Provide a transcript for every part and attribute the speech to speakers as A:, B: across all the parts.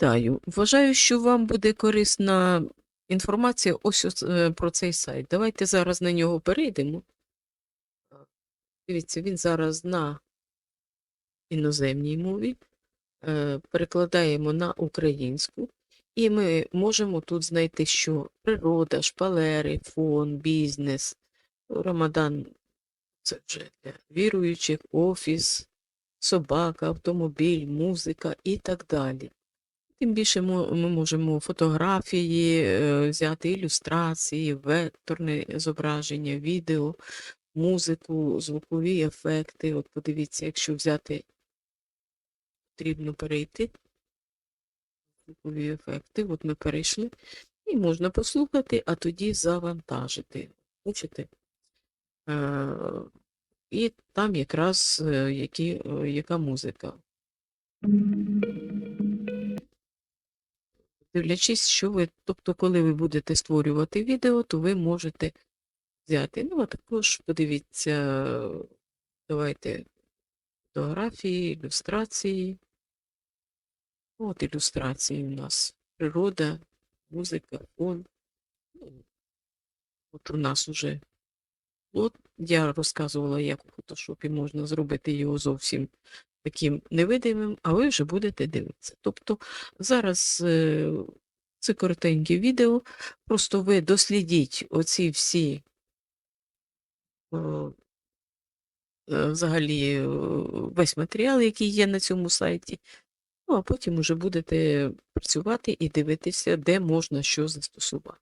A: Вітаю! Вважаю, що вам буде корисна інформація ось е, про цей сайт. Давайте зараз на нього перейдемо. Дивіться, він зараз на іноземній мові. Е, Перекладаємо на українську, і ми можемо тут знайти, що природа, шпалери, фон, бізнес, Рамадан це вже для віруючих, офіс, собака, автомобіль, музика і так далі. Тим більше ми можемо фотографії е, взяти, ілюстрації, векторне зображення, відео, музику, звукові ефекти. От подивіться, якщо взяти, потрібно перейти. Звукові ефекти. От ми перейшли. І можна послухати, а тоді завантажити. Бачите? Е, І там якраз е, які, яка музика. Дивлячись, що ви, тобто, коли ви будете створювати відео, то ви можете взяти. Ну, а також подивіться, давайте фотографії, ілюстрації. От ілюстрації у нас. Природа, музика, фон. Ну, От у нас уже От я розказувала, як у фотошопі можна зробити його зовсім таким невидимим, а ви вже будете дивитися. Тобто зараз е, це коротеньке відео, просто ви дослідіть оці всі е, взагалі весь матеріал, який є на цьому сайті. Ну, а потім уже будете працювати і дивитися, де можна що застосувати.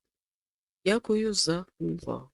A: Дякую за увагу.